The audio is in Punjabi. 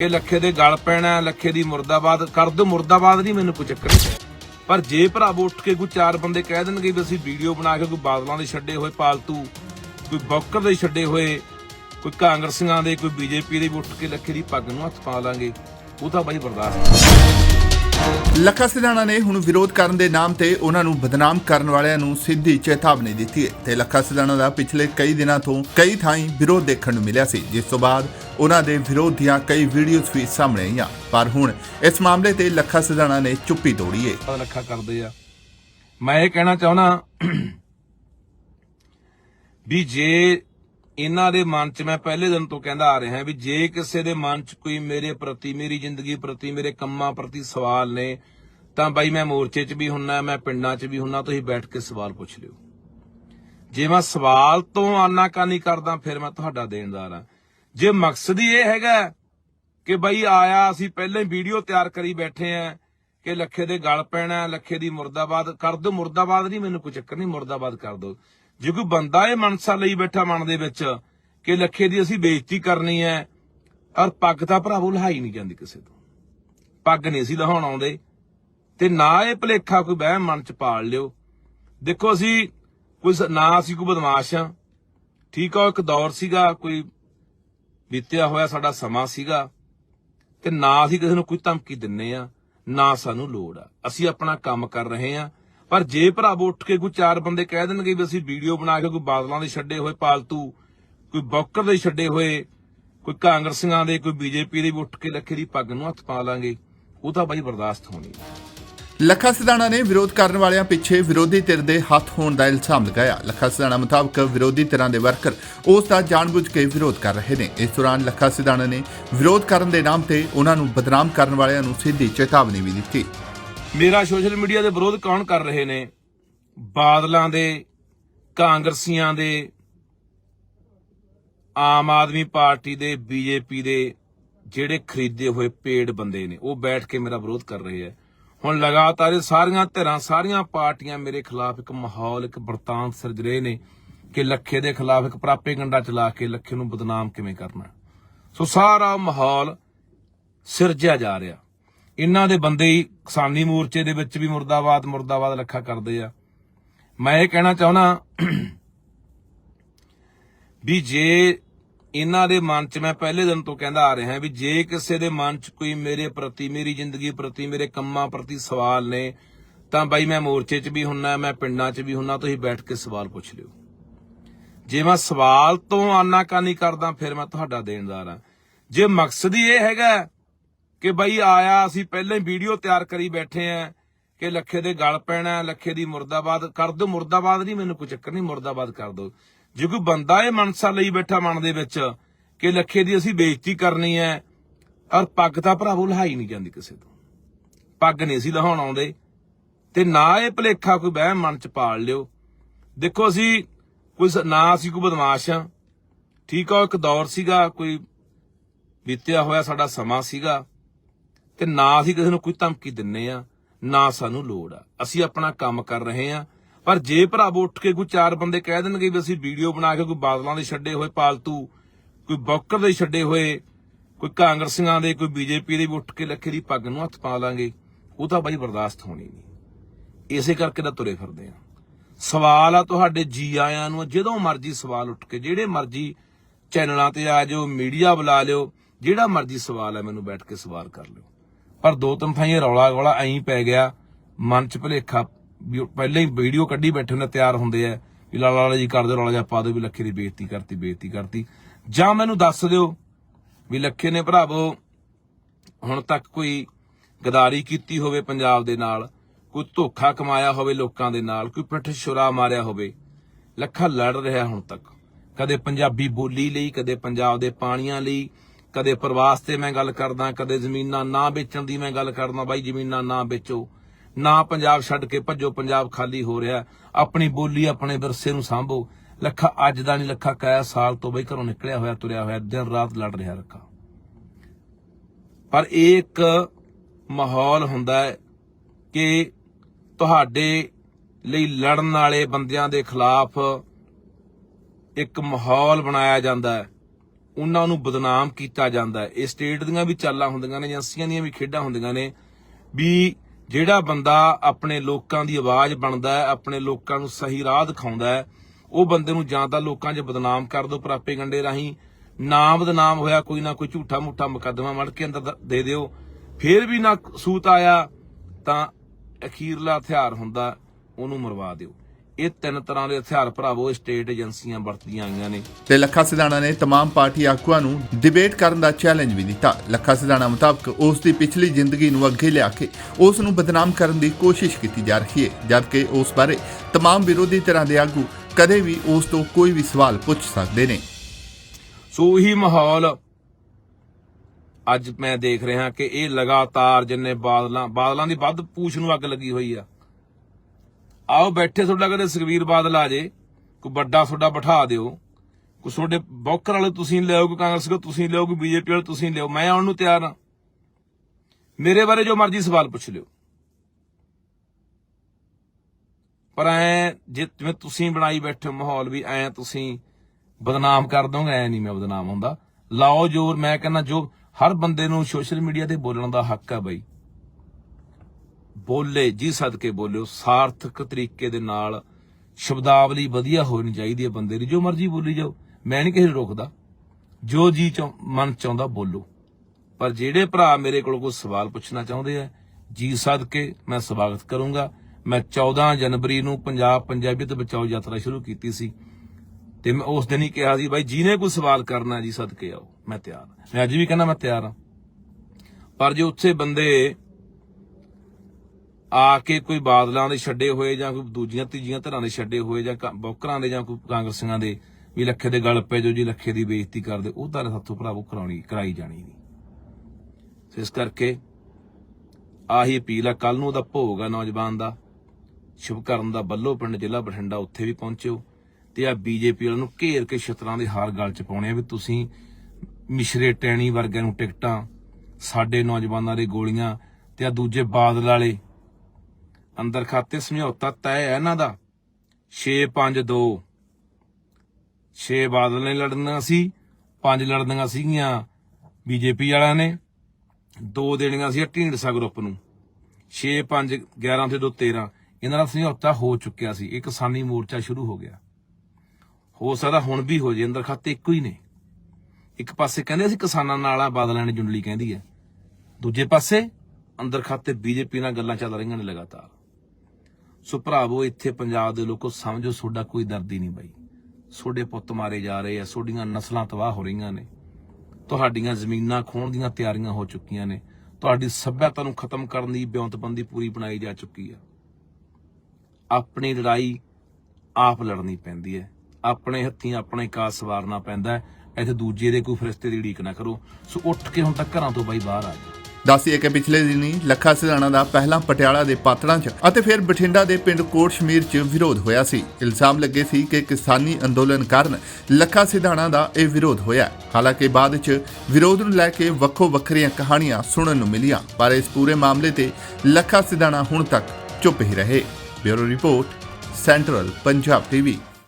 ਕਿ ਲੱਖੇ ਦੇ ਗਲ ਪੈਣਾ, ਲੱਖੇ ਦੀ ਮੁਰਦਾਬਾਦ, ਕਰ ਦੋ ਮੁਰਦਾਬਾਦ ਨਹੀਂ, ਮੈਨੂੰ ਕੋਈ ਚੱਕਰ ਨਹੀਂ ਪਰ ਜੇ ਭਰਾਵੋ ਉੱਠ ਕੇ ਕੋਈ ਚਾਰ ਬੰਦੇ ਕਹਿ ਦੇਣਗੇ ਵੀ ਅਸੀਂ ਵੀਡੀਓ ਬਣਾ ਕੇ ਕੋਈ ਬਾਦਲਾਂ ਦੇ ਛੱਡੇ ਹੋਏ ਪਾਲਤੂ, ਕੋਈ ਬੌਕਰ ਦੇ ਛੱਡੇ ਹੋਏ, ਕੋਈ ਕਾਂਗਰਸੀਆਂ ਦੇ, ਕੋਈ ਬੀਜੇਪੀ ਦੇ ਵੀ ਉੱਠ ਕੇ ਲੱਖੇ ਦੀ ਪੱਗ ਨੂੰ ਹੱਥ ਪਾ ਲਾਂਗੇ। ਉਹ ਤਾਂ ਬਾਈ ਬਰਦਾਸ਼ਤ। ਲੱਖਾ ਸਿਧਾਣਾ ਨੇ ਹੁਣ ਵਿਰੋਧ ਕਰਨ ਦੇ ਨਾਮ ਤੇ ਉਹਨਾਂ ਨੂੰ ਬਦਨਾਮ ਕਰਨ ਵਾਲਿਆਂ ਨੂੰ ਸਿੱਧੀ ਚੇਤਾਵਨੀ ਦਿੱਤੀ ਹੈ ਤੇ ਲੱਖਾ ਸਿਧਾਣਾ ਦਾ ਪਿਛਲੇ ਕਈ ਦਿਨਾਂ ਤੋਂ ਕਈ ਥਾਈਂ ਵਿਰੋਧ ਦੇਖਣ ਨੂੰ ਮਿਲਿਆ ਸੀ ਜਿਸ ਤੋਂ ਬਾਅਦ ਉਹਨਾਂ ਦੇ ਵਿਰੋਧ ਦੀਆਂ ਕਈ ਵੀਡੀਓਜ਼ ਵੀ ਸਾਹਮਣੇ ਆਈਆਂ। ਪਰ ਹੁਣ ਇਸ ਮਾਮਲੇ ਤੇ ਲੱਖਾ ਸਿਧਾਣਾ ਨੇ ਚੁੱਪੀ ਤੋੜੀ ਹੈ ਲੱਖਾ ਕਰਦੇ ਆ। ਮੈਂ ਇਹ ਕਹਿਣਾ ਚਾਹੁੰਦਾ ਵੀ ਜੇ ਇਹਨਾਂ ਦੇ ਮਨ 'ਚ ਮੈਂ ਪਹਿਲੇ ਦਿਨ ਤੋਂ ਕਹਿੰਦਾ ਆ ਰਿਹਾ ਵੀ ਜੇ ਕਿਸੇ ਦੇ ਮਨ 'ਚ ਕੋਈ ਮੇਰੇ ਪ੍ਰਤੀ, ਮੇਰੀ ਜ਼ਿੰਦਗੀ ਪ੍ਰਤੀ, ਮੇਰੇ ਕੰਮਾਂ ਪ੍ਰਤੀ ਸਵਾਲ ਨੇ, ਤਾਂ ਬਾਈ ਮੈਂ ਮੋਰਚੇ 'ਚ ਵੀ ਹੁੰਨਾ, ਮੈਂ ਪਿੰਡਾਂ 'ਚ ਵੀ ਹੁੰਨਾ, ਤੁਸੀਂ ਬੈਠ ਕੇ ਸਵਾਲ ਪੁੱਛ ਲਿਓ। ਜੇ ਮੈਂ ਸਵਾਲ ਤੋਂ ਆਨਾਕਾਨੀ ਕਰਦਾ, ਫਿਰ ਮੈਂ ਤੁਹਾਡਾ ਦੇਣਦਾਰ ਆ ਜੇ ਮਕਸਦ ਹੀ ਇਹ ਹੈਗਾ ਕਿ ਬਈ ਆਇਆ, ਅਸੀਂ ਪਹਿਲਾਂ ਹੀ ਵੀਡੀਓ ਤਿਆਰ ਕਰੀ ਬੈਠੇ ਆ ਕਿ ਲੱਖੇ ਦੇ ਗਲ ਪੈਣਾ, ਲੱਖੇ ਦੀ ਮੁਰਦਾਬਾਦ, ਕਰ ਦੋ ਮੁਰਦਾਬਾਦ ਨਹੀਂ, ਮੈਨੂੰ ਕੋਈ ਚੱਕਰ ਨਹੀਂ, ਮੁਰਦਾਬਾਦ ਕਰ ਦੋ ਜੇ ਕੋਈ ਬੰਦਾ ਇਹ ਮਨਸਾ ਲਈ ਬੈਠਾ ਮਨ ਦੇ ਵਿੱਚ ਕਿ ਲੱਖੇ ਦੀ ਅਸੀਂ ਬੇਇੱਜ਼ਤੀ ਕਰਨੀ ਹੈ, ਔਰ ਪੱਗ ਤਾਂ ਭਰਾਵੋ ਲਹਾਈ ਨਹੀਂ ਜਾਂਦੀ ਕਿਸੇ ਤੋਂ। ਪੱਗ ਨਹੀਂ ਅਸੀਂ ਲਹਾਉਣ ਆਉਂਦੇ, ਤੇ ਨਾ ਇਹ ਭਲੇਖਾ ਕੋਈ ਵਹਿਮ ਮਨ ਚ ਪਾਲ ਲਿਓ। ਦੇਖੋ ਅਸੀਂ ਕੋਈ ਨਾ ਅਸੀਂ ਕੋਈ ਬਦਮਾਸ਼ ਆ ਠੀਕ ਆ, ਉਹ ਇੱਕ ਦੌਰ ਸੀਗਾ, ਕੋਈ ਬੀਤਿਆ ਹੋਇਆ ਸਾਡਾ ਸਮਾਂ ਸੀਗਾ, ਤੇ ਨਾ ਅਸੀਂ ਕਿਸੇ ਨੂੰ ਕੋਈ ਧਮਕੀ ਦਿੰਨੇ ਆ, ਨਾ ਸਾਨੂੰ ਲੋੜ ਆ। ਅਸੀਂ ਆਪਣਾ ਕੰਮ ਕਰ ਰਹੇ ਆ ਪਰ ਜੇ ਭਰਾਵੋ ਉੱਠ ਕੇ ਕੋਈ ਚਾਰ ਬੰਦੇ ਕਹਿ ਦੇਣਗੇ ਵੀ ਅਸੀਂ ਵੀਡੀਓ ਬਣਾ ਕੇ ਕੋਈ ਬਾਦਲਾਂ ਦੇ ਛੱਡੇ ਹੋਏ ਪਾਲਤੂ, ਕੋਈ ਬੌਕਰ ਦੇ ਛੱਡੇ ਹੋਏ, ਕੋਈ ਕਾਂਗਰਸੀਆਂ ਦੇ, ਕੋਈ ਬੀਜੇਪੀ ਦੇ ਵੀ ਉੱਠ ਕੇ ਲੱਖੇ ਦੀ ਪੱਗ ਨੂੰ ਹੱਥ ਪਾ ਲਾਂਗੇ, ਉਹ ਤਾਂ ਬਾਈ ਬਰਦਾਸ਼ਤ ਹੋਣੀ ਨਹੀਂ। ਲੱਖਾ ਸਿਧਾਣਾ ਨੇ ਵਿਰੋਧ ਕਰਨ ਵਾਲਿਆਂ ਪਿੱਛੇ ਵਿਰੋਧੀ ਧਿਰ ਦੇ ਹੱਥ ਹੋਣ ਦਾ ਇਲਜ਼ਾਮ ਲਗਾਇਆ। ਲੱਖਾ ਸਿਧਾਣਾ ਮੁਤਾਬਕ ਵਿਰੋਧੀ ਧਿਰਾਂ ਦੇ ਵਰਕਰ ਉਸ ਦਾ ਜਾਣਬੁੱਝ ਕੇ ਵਿਰੋਧ ਕਰ ਰਹੇ ਨੇ। ਇਸ ਦੌਰਾਨ ਲੱਖਾ ਸਿਧਾਣਾ ਨੇ ਵਿਰੋਧ ਕਰਨ ਦੇ ਨਾਮ ਤੇ ਉਹਨਾਂ ਨੂੰ ਬਦਨਾਮ ਕਰਨ ਵਾਲਿਆਂ ਨੂੰ ਸਿੱਧੀ ਚੇਤਾਵਨੀ ਵੀ ਦਿੱਤੀ। ਮੇਰਾ ਸੋਸ਼ਲ ਮੀਡੀਆ ਦੇ ਵਿਰੋਧ ਕੌਣ ਕਰ ਰਹੇ ਨੇ? ਬਾਦਲਾਂ ਦੇ, ਕਾਂਗਰਸੀਆਂ ਦੇ, ਆਮ ਆਦਮੀ ਪਾਰਟੀ ਦੇ, ਬੀਜੇਪੀ ਦੇ ਜਿਹੜੇ ਖਰੀਦੇ ਹੋਏ ਪੇੜ ਬੰਦੇ ਨੇ, ਉਹ ਬੈਠ ਕੇ ਮੇਰਾ ਵਿਰੋਧ ਕਰ ਰਹੇ ਆ। ਹੁਣ ਲਗਾਤਾਰ ਇਹ ਸਾਰੀਆਂ ਧਿਰਾਂ, ਸਾਰੀਆਂ ਪਾਰਟੀਆਂ ਮੇਰੇ ਖਿਲਾਫ ਇੱਕ ਮਾਹੌਲ, ਇੱਕ ਵਰਤਾਂਤ ਸਿਰਜ ਰਹੇ ਨੇ ਕਿ ਲੱਖੇ ਦੇ ਖਿਲਾਫ ਇੱਕ ਪ੍ਰਾਪੇਗੰਡਾ ਚਲਾ ਕੇ ਲੱਖੇ ਨੂੰ ਬਦਨਾਮ ਕਿਵੇਂ ਕਰਨਾ। ਸੋ ਸਾਰਾ ਮਾਹੌਲ ਸਿਰਜਿਆ ਜਾ ਰਿਹਾ। ਇਹਨਾਂ ਦੇ ਬੰਦੇ ਹੀ ਕਿਸਾਨੀ ਮੋਰਚੇ ਦੇ ਵਿੱਚ ਵੀ ਮੁਰਦਾਬਾਦ ਮੁਰਦਾਬਾਦ ਰੱਖਾ ਕਰਦੇ ਆ। ਮੈਂ ਇਹ ਕਹਿਣਾ ਚਾਹੁੰਦਾ ਵੀ ਜੇ ਇਹਨਾਂ ਦੇ ਮਨ 'ਚ, ਮੈਂ ਪਹਿਲੇ ਦਿਨ ਤੋਂ ਕਹਿੰਦਾ ਆ ਰਿਹਾ ਵੀ ਜੇ ਕਿਸੇ ਦੇ ਮਨ 'ਚ ਕੋਈ ਮੇਰੇ ਪ੍ਰਤੀ, ਮੇਰੀ ਜ਼ਿੰਦਗੀ ਪ੍ਰਤੀ, ਮੇਰੇ ਕੰਮਾਂ ਪ੍ਰਤੀ ਸਵਾਲ ਨੇ, ਤਾਂ ਬਾਈ ਮੈਂ ਮੋਰਚੇ 'ਚ ਵੀ ਹੁੰਨਾ, ਮੈਂ ਪਿੰਡਾਂ 'ਚ ਵੀ ਹੁੰਨਾ, ਤੁਸੀਂ ਬੈਠ ਕੇ ਸਵਾਲ ਪੁੱਛ ਲਿਓ। ਜੇ ਮੈਂ ਸਵਾਲ ਤੋਂ ਆਨਾਕਾਨੀ ਕਰਦਾ, ਫਿਰ ਮੈਂ ਤੁਹਾਡਾ ਦੇਣਦਾਰ ਆ। ਜੇ ਮਕਸਦ ਹੀ ਇਹ ਹੈਗਾ ਕਿ ਬਈ ਆਇਆ, ਅਸੀਂ ਪਹਿਲਾਂ ਹੀ ਵੀਡੀਓ ਤਿਆਰ ਕਰੀ ਬੈਠੇ ਆ ਕਿ ਲੱਖੇ ਦੇ ਗਲ ਪੈਣਾ, ਲੱਖੇ ਦੀ ਮੁਰਦਾਬਾਦ, ਕਰ ਦਿਓ ਮੁਰਦਾਬਾਦ ਨਹੀਂ, ਮੈਨੂੰ ਕੋਈ ਚੱਕਰ ਨਹੀਂ, ਮੁਰਦਾਬਾਦ ਕਰ ਦੋ ਜੇ ਕੋਈ ਬੰਦਾ ਇਹ ਮਨਸਾ ਲਈ ਬੈਠਾ ਮਨ ਦੇ ਵਿੱਚ ਕਿ ਲੱਖੇ ਦੀ ਅਸੀਂ ਬੇਇੱਜ਼ਤੀ ਕਰਨੀ ਹੈ, ਔਰ ਪੱਗ ਤਾਂ ਭਰਾਵੋ ਲਹਾਈ ਨਹੀਂ ਜਾਂਦੀ ਕਿਸੇ ਤੋਂ। ਪੱਗ ਨਹੀਂ ਸੀ ਲਹਾਉਣ ਆਉਂਦੇ। ਤੇ ਨਾ ਇਹ ਭਲੇਖਾ ਕੋਈ ਵਹਿਮ ਮਨ ਚ ਪਾਲ ਲਿਓ। ਦੇਖੋ ਅਸੀਂ ਕੋਈ ਨਾ ਅਸੀਂ ਕੋਈ ਬਦਮਾਸ਼ ਆ। ਠੀਕ ਆ, ਉਹ ਇੱਕ ਦੌਰ ਸੀਗਾ, ਕੋਈ ਬੀਤਿਆ ਹੋਇਆ ਸਾਡਾ ਸਮਾਂ ਸੀਗਾ। ਤੇ ਨਾ ਅਸੀਂ ਕਿਸੇ ਨੂੰ ਕੋਈ ਧਮਕੀ ਦਿੰਨੇ ਆ, ਨਾ ਸਾਨੂੰ ਲੋੜ ਆ। ਅਸੀਂ ਆਪਣਾ ਕੰਮ ਕਰ ਰਹੇ ਆ। ਪਰ ਜੇ ਭਰਾਵੋ ਉੱਠ ਕੇ ਕੋਈ ਚਾਰ ਬੰਦੇ ਕਹਿ ਦੇਣਗੇ ਵੀ ਅਸੀਂ ਵੀਡੀਓ ਬਣਾ ਕੇ ਕੋਈ ਬਾਦਲਾਂ ਦੇ ਛੱਡੇ ਹੋਏ, ਪਾਲਤੂ, ਕੋਈ ਬੌਕਰ ਦੇ ਛੱਡੇ ਹੋਏ, ਕੋਈ ਕਾਂਗਰਸੀਆਂ ਦੇ, ਕੋਈ ਬੀਜੇਪੀ ਦੇ ਵੀ ਉੱਠ ਕੇ ਲੱਖੇ ਦੀ ਪੱਗ ਨੂੰ ਹੱਥ ਪਾ ਲਾਂਗੇ, ਉਹ ਤਾਂ ਬਾਈ ਬਰਦਾਸ਼ਤ ਹੋਣੀ ਨਹੀਂ। ਇਸੇ ਕਰਕੇ ਤਾਂ ਤੁਰੇ ਫਿਰਦੇ ਆ। ਸਵਾਲ ਆ ਤੁਹਾਡੇ ਜੀ ਆਇਆਂ ਨੂੰ, ਜਦੋਂ ਮਰਜ਼ੀ ਸਵਾਲ ਉੱਠ ਕੇ, ਜਿਹੜੇ ਮਰਜ਼ੀ ਚੈਨਲਾਂ ਤੇ ਆ ਜਾਓ, ਮੀਡੀਆ ਬੁਲਾ ਲਿਓ, ਜਿਹੜਾ ਮਰਜ਼ੀ ਸਵਾਲ ਹੈ ਮੈਨੂੰ ਬੈਠ ਕੇ ਸਵਾਲ ਕਰ ਲਿਓ। ਪਰ ਦੋ ਤਿੰਨ ਥਾਈਂ ਰੌਲਾ ਗੋਲਾ ਐਂ ਪੈ ਗਿਆ। ਮਨ ਚ ਭੁਲੇਖਾ ਪਹਿਲਾਂ ਹੀ ਵੀਡੀਓ ਕੱਢੀ ਬੈਠੇ ਹੁੰਦੇ ਤਿਆਰ ਹੁੰਦੇ ਆ, ਵੀ ਲਾਲਾ ਲਾਲਾ ਜੀ ਕਰ ਦਿਓ ਰੌਲਾ ਜਾ ਪਾ ਦਿਓ ਵੀ ਲੱਖੇ ਦੀ ਬੇਇੱਜ਼ਤੀ ਕਰਤੀ ਬੇਇੱਜ਼ਤੀ ਕਰਤੀ। ਜਾਂ ਮੈਨੂੰ ਦੱਸ ਦਿਓ ਵੀ ਲੱਖੇ ਨੇ ਭਰਾਵੋ, ਹੁਣ ਤੱਕ ਕੋਈ ਗਦਾਰੀ ਕੀਤੀ ਹੋਵੇ ਪੰਜਾਬ ਦੇ ਨਾਲ, ਕੋਈ ਧੋਖਾ ਕਮਾਇਆ ਹੋਵੇ ਲੋਕਾਂ ਦੇ ਨਾਲ, ਕੋਈ ਪਿੱਠ ਛੁਰਾ ਮਾਰਿਆ ਹੋਵੇ, ਲੱਖਾ ਲੜ ਰਿਹਾ ਹੁਣ ਤੱਕ। ਕਦੇ ਪੰਜਾਬੀ ਬੋਲੀ ਲਈ, ਕਦੇ ਪੰਜਾਬ ਦੇ ਪਾਣੀਆਂ ਲਈ ਕਦੇ ਪ੍ਰਵਾਸ ਤੇ ਮੈਂ ਗੱਲ ਕਰਦਾ, ਕਦੇ ਜ਼ਮੀਨਾਂ ਨਾ ਵੇਚਣ ਦੀ ਮੈਂ ਗੱਲ ਕਰਦਾ, ਬਾਈ ਜ਼ਮੀਨਾਂ ਨਾ ਵੇਚੋ। ਨਾ ਪੰਜਾਬ ਛੱਡ ਕੇ ਭੱਜੋ, ਪੰਜਾਬ ਖਾਲੀ ਹੋ ਰਿਹਾ। ਆਪਣੀ ਬੋਲੀ ਆਪਣੇ ਵਿਰਸੇ ਨੂੰ ਸਾਂਭੋ। ਲੱਖਾ, ਅੱਜ ਦਾ ਨਹੀਂ ਲੱਖਾ, ਕਾਇਆ ਸਾਲ ਤੋਂ ਬਈ ਘਰੋਂ ਨਿਕਲਿਆ ਹੋਇਆ, ਤੁਰਿਆ ਹੋਇਆ, ਦਿਨ ਰਾਤ ਲੜ ਰਿਹਾ ਲੱਖਾ। ਪਰ ਇਹ ਇੱਕ ਮਾਹੌਲ ਹੁੰਦਾ ਹੈ ਕਿ ਤੁਹਾਡੇ ਲਈ ਲੜਨ ਵਾਲੇ ਬੰਦਿਆਂ ਦੇ ਖਿਲਾਫ ਇੱਕ ਮਾਹੌਲ ਬਣਾਇਆ ਜਾਂਦਾ ਹੈ। ਉਹਨਾਂ ਨੂੰ ਬਦਨਾਮ ਕੀਤਾ ਜਾਂਦਾ ਹੈ। ਇਹ ਸਟੇਟ ਦੀਆਂ ਵੀ ਚਾਲਾਂ ਹੁੰਦੀਆਂ ਨੇ ਏਜੰਸੀਆਂ ਦੀਆਂ ਵੀ ਖੇਡਾਂ ਹੁੰਦੀਆਂ ਨੇ ਵੀ ਜਿਹੜਾ ਬੰਦਾ ਆਪਣੇ ਲੋਕਾਂ ਦੀ ਆਵਾਜ਼ ਬਣਦਾ ਹੈ, ਆਪਣੇ ਲੋਕਾਂ ਨੂੰ ਸਹੀ ਰਾਹ ਦਿਖਾਉਂਦਾ ਹੈ, ਉਹ ਬੰਦੇ ਨੂੰ ਜਾਂ ਤਾਂ ਲੋਕਾਂ 'ਚ ਬਦਨਾਮ ਕਰ ਦੋ ਪ੍ਰਾਪੇਗੰਡੇ ਰਾਹੀਂ ਨਾ ਬਦਨਾਮ ਹੋਇਆ ਕੋਈ ਨਾ ਕੋਈ ਝੂਠਾ ਮੁੱਠਾ ਮੁਕੱਦਮਾ ਮੜ ਕੇ ਅੰਦਰ ਦੇ ਦਿਓ, ਫੇਰ ਵੀ ਨਾ ਸੂਤ ਆਇਆ ਤਾਂ ਅਖੀਰਲਾ ਹਥਿਆਰ ਹੁੰਦਾ, ਉਹਨੂੰ ਮਰਵਾ ਦਿਓ। ਇਹ ਤਿੰਨ ਤਰ੍ਹਾਂ ਦੇ ਹਥਿਆਰ ਭਰਾਵੋ ਸਟੇਟ ਏਜੰਸੀਆਂ ਵਰਤਦੀਆਂ ਆਈਆਂ ਨੇ ਤੇ ਲੱਖਾ ਸਿਧਾਣਾ ਨੇ तमाम ਪਾਰਟੀ ਆਗੂਆਂ ਨੂੰ ਡਿਬੇਟ ਕਰਨ ਦਾ ਚੈਲੰਜ ਵੀ ਦਿੱਤਾ ਲੱਖਾ ਸਿਧਾਣਾ ਮੁਤਾਬਕ ਉਸ ਦੀ ਪਿਛਲੀ ਜ਼ਿੰਦਗੀ ਨੂੰ ਅੱਗੇ ਲਿਆ ਕੇ ਉਸ ਨੂੰ ਬਦਨਾਮ ਕਰਨ ਦੀ ਕੋਸ਼ਿਸ਼ ਕੀਤੀ ਜਾ ਰਹੀ ਹੈ ਜਦਕਿ ਉਸ ਬਾਰੇ तमाम ਵਿਰੋਧੀ ਧਿਰਾਂ ਦੇ ਆਗੂ ਕਦੇ ਵੀ ਉਸ ਤੋਂ ਕੋਈ ਵੀ ਸਵਾਲ ਪੁੱਛ ਸਕਦੇ ਨੇ ਸੋ ਉਹੀ ਮਾਹੌਲ ਅੱਜ ਮੈਂ ਦੇਖ ਰਿਹਾ ਕਿ ਇਹ ਲਗਾਤਾਰ ਜਿੰਨੇ ਬਾਦਲਾਂ ਬਾਦਲਾਂ ਦੀ ਵੱਧ ਪੂਛ ਨੂੰ ਅੱਗ ਲੱਗੀ ਹੋਈ ਆ ਆਓ ਬੈਠੇ ਤੁਹਾਡਾ ਕਦੇ ਸੁਖਵੀਰ ਬਾਦਲ ਆ ਜੇ, ਕੋਈ ਵੱਡਾ ਤੁਹਾਡਾ ਬਿਠਾ ਦਿਓ। ਕੋਈ ਤੁਹਾਡੇ ਬੌਕਰ ਵਾਲੇ ਤੁਸੀਂ ਲਿਆਓ, ਕੋਈ ਕਾਂਗਰਸ ਕੋ ਤੁਸੀਂ ਲਿਆਓ, ਕੋਈ ਬੀਜੇਪੀ ਵਾਲੇ ਤੁਸੀਂ ਲਿਆਓ, ਮੈਂ ਆਉਣ ਨੂੰ ਤਿਆਰ ਹਾਂ। ਮੇਰੇ ਬਾਰੇ ਜੋ ਮਰਜ਼ੀ ਸਵਾਲ ਪੁੱਛ ਲਿਓ। ਪਰ ਐ ਜੇ ਜਿਵੇਂ ਤੁਸੀਂ ਬਣਾਈ ਬੈਠੇ ਮਾਹੌਲ ਵੀ, ਐ ਤੁਸੀਂ ਬਦਨਾਮ ਕਰ ਦੋਗੇ, ਐ ਨਹੀਂ ਮੈਂ ਬਦਨਾਮ ਹੁੰਦਾ। ਲਾਓ ਜੋਰ, ਮੈਂ ਕਹਿੰਦਾ ਜੋ ਹਰ ਬੰਦੇ ਨੂੰ ਸੋਸ਼ਲ ਮੀਡੀਆ ਤੇ ਬੋਲਣ ਦਾ ਹੱਕ ਆ ਬਈ। ਬੋਲੇ, ਜੀ ਸਦਕੇ ਬੋਲਿਓ, ਸਾਰਥਕ ਤਰੀਕੇ ਦੇ ਨਾਲ ਸ਼ਬਦਾਵਲੀ ਵਧੀਆ ਹੋਣੀ ਚਾਹੀਦੀ ਹੈ ਬੰਦੇ ਦੀ। ਜੋ ਮਰਜ਼ੀ ਬੋਲੀ ਜਾਓ, ਮੈਂ ਨਹੀਂ ਕਿਸੇ ਨੂੰ ਰੋਕਦਾ। ਜੋ ਜੀ ਚੋਂ ਮਨ ਚਾਹੁੰਦਾ ਬੋਲੋ। ਪਰ ਜਿਹੜੇ ਭਰਾ ਮੇਰੇ ਕੋਲ ਕੋਈ ਸਵਾਲ ਪੁੱਛਣਾ ਚਾਹੁੰਦੇ ਆ, ਜੀ ਸਦਕੇ ਮੈਂ ਸਵਾਗਤ ਕਰੂੰਗਾ। ਮੈਂ 14 ਜਨਵਰੀ ਨੂੰ ਪੰਜਾਬ ਪੰਜਾਬੀਅਤ ਬਚਾਓ ਯਾਤਰਾ ਸ਼ੁਰੂ ਕੀਤੀ ਸੀ ਤੇ ਮੈਂ ਉਸ ਦਿਨ ਹੀ ਕਿਹਾ ਸੀ, ਬਾਈ, ਜਿਹਨੇ ਕੋਈ ਸਵਾਲ ਕਰਨਾ ਜੀ ਸਦਕੇ ਆਓ। ਮੈਂ ਤਿਆਰ ਹਾਂ। ਮੈਂ ਅੱਜ ਵੀ ਕਹਿੰਦਾ ਮੈਂ ਤਿਆਰ ਹਾਂ। ਪਰ ਜੇ ਉੱਥੇ ਬੰਦੇ ਆ ਕੇ ਕੋਈ ਬਾਦਲਾਂ ਦੇ ਛੱਡੇ ਹੋਏ ਜਾਂ ਕੋਈ ਦੂਜੀਆਂ ਤੀਜੀਆਂ ਧਰਾਂ ਦੇ ਛੱਡੇ ਹੋਏ ਜਾਂ ਕ- ਬੋਕਰਾਂ ਦੇ ਜਾਂ ਕੋਈ ਕਾਂਗਰਸੀਆਂ ਦੇ ਵੀ ਲੱਖੇ ਦੇ ਗਲ ਪੈ ਜੋ ਜੀ, ਲੱਖੇ ਦੀ ਬੇਇੱਜ਼ਤੀ ਕਰਦੇ ਉਹ ਤਾਂ ਸਾਥੋਂ ਭਰਾਵੋ ਕਰਾਉਣੀ, ਕਰਾਈ ਜਾਣੀ ਨਹੀਂ। ਇਸ ਕਰਕੇ ਆਹੀ ਅਪੀਲ ਆ ਕੱਲ ਨੂੰ ਉਹਦਾ ਭੋਗ ਆ ਨੌਜਵਾਨ ਦਾ, ਸ਼ੁਭਕਰਨ ਦਾ ਬੱਲੋ ਪਿੰਡ, ਜ਼ਿਲ੍ਹਾ ਬਠਿੰਡਾ, ਉੱਥੇ ਵੀ ਪਹੁੰਚਿਓ। ਤੇ ਆ ਬੀਜੇਪੀ ਵਾਲਿਆਂ ਨੂੰ ਘੇਰ ਕੇ ਛਤਰਾਂ ਦੇ ਹਾਰ ਗਲ ਚ ਪਾਉਣੇ ਆ ਵੀ ਤੁਸੀਂ ਮਿਸ਼ਰੇ ਟੈਣੀ ਵਰਗਿਆਂ ਨੂੰ ਟਿਕਟਾਂ, ਸਾਡੇ ਨੌਜਵਾਨਾਂ ਦੇ ਗੋਲੀਆਂ ਤੇ ਆ ਦੂਜੇ ਬਾਦਲ ਵਾਲੇ ਅੰਦਰ ਖਾਤੇ ਸਮਝੌਤਾ ਤੈਅ ਹੈ ਇਹਨਾਂ ਦਾ। 652 6 ਬਾਦਲ ਨੇ ਲੜਨਾ ਸੀ 5 ਲੜਨੀਆਂ ਸੀਗੀਆਂ ਬੀਜੇਪੀ ਵਾਲਿਆਂ ਨੇ। ਦੋ ਦੇਣੀਆਂ ਸੀ ਢੀਂਡਸਾ ਗਰੁੱਪ ਨੂੰ। 6 5 11 ਤੇ 2 13 ਇਹਨਾਂ ਦਾ ਸਮਝੌਤਾ ਹੋ ਚੁੱਕਿਆ ਸੀ। ਇਹ ਕਿਸਾਨੀ ਮੋਰਚਾ ਸ਼ੁਰੂ ਹੋ ਗਿਆ। ਹੋ ਸਕਦਾ ਹੁਣ ਵੀ ਹੋ ਜੇ, ਅੰਦਰ ਖਾਤੇ ਇੱਕੋ ਹੀ ਨੇ। ਇੱਕ ਪਾਸੇ ਕਹਿੰਦੇ ਅਸੀਂ ਕਿਸਾਨਾਂ ਨਾਲ ਆ, ਬਾਦਲਾਂ ਨੇ ਜੁੰਡਲੀ ਕਹਿੰਦੀ ਹੈ। ਦੂਜੇ ਪਾਸੇ ਅੰਦਰ ਖਾਤੇ ਬੀਜੇਪੀ ਨਾਲ ਗੱਲਾਂ ਚੱਲ ਰਹੀਆਂ ਨੇ ਲਗਾਤਾਰ। ਸੋ ਭਰਾਵੋ, ਇੱਥੇ ਪੰਜਾਬ ਦੇ ਲੋਕੋ ਸਮਝੋ ਤੁਹਾਡਾ ਕੋਈ ਦਰਦ ਹੀ ਨਹੀਂ ਬਾਈ। ਤੁਹਾਡੇ ਪੁੱਤ ਮਾਰੇ ਜਾ ਰਹੇ ਆ ਤੁਹਾਡੀਆਂ ਨਸਲਾਂ ਤਬਾਹ ਹੋ ਰਹੀਆਂ ਨੇ। ਤੁਹਾਡੀਆਂ ਜ਼ਮੀਨਾਂ ਖੋਣ ਦੀਆਂ ਤਿਆਰੀਆਂ ਹੋ ਚੁੱਕੀਆਂ ਨੇ। ਤੁਹਾਡੀ ਸੱਭਿਅਤਾ ਨੂੰ ਖਤਮ ਕਰਨ ਦੀ ਬਿਉਂਤਬੰਦੀ ਪੂਰੀ ਬਣਾਈ ਜਾ ਚੁੱਕੀ ਆ। ਆਪਣੀ ਲੜਾਈ ਆਪ ਲੜਨੀ ਪੈਂਦੀ ਹੈ। ਆਪਣੇ ਹੱਥੀਂ ਆਪਣੇ ਕਾਸ ਸਵਾਰਨਾ ਪੈਂਦਾ ਹੈ। ਇੱਥੇ ਦੂਜੇ ਦੇ ਕੋਈ ਫਰਿਸ਼ਤੇ ਦੀ ਉਡੀਕ ਨਾ ਕਰੋ। ਸੋ ਉੱਠ ਕੇ ਹੁਣ ਤੱਕ ਘਰਾਂ ਤੋਂ ਬਾਈ ਬਾਹਰ ਆ ਜਾਓ। ਦੱਸੀਏ ਕਿ ਪਿਛਲੇ ਦਿਨੀ ਲੱਖਾ ਸਿਧਾਣਾ ਦਾ ਪਹਿਲਾਂ ਪਟਿਆਲਾ ਦੇ ਪਾਤੜਾਂ 'ਚ ਅਤੇ ਫਿਰ ਬਠਿੰਡਾ ਦੇ ਪਿੰਡ ਕੋਟ 'ਚ ਵਿਰੋਧ ਹੋਇਆ ਸੀ। ਇਲਜ਼ਾਮ ਲੱਗੇ ਸੀ ਕਿ ਕਿਸਾਨੀ ਅੰਦੋਲਨ ਕਾਰਨ ਲੱਖਾ ਸਿਧਾਣਾ ਦਾ ਇਹ ਵਿਰੋਧ ਹੋਇਆ ਹਾਲਾਂਕਿ ਬਾਅਦ 'ਚ ਵਿਰੋਧ ਨੂੰ ਲੈ ਕੇ ਵੱਖੋ ਵੱਖਰੀਆਂ ਕਹਾਣੀਆਂ ਸੁਣਨ ਨੂੰ ਮਿਲੀਆਂ, ਪਰ ਇਸ ਪੂਰੇ ਮਾਮਲੇ ਤੇ ਲੱਖਾ ਸਿਧਾਣਾ ਹੁਣ ਤੱਕ ਚੁੱਪ ਹੀ ਰਹੇ। Bureau report, central Punjab TV.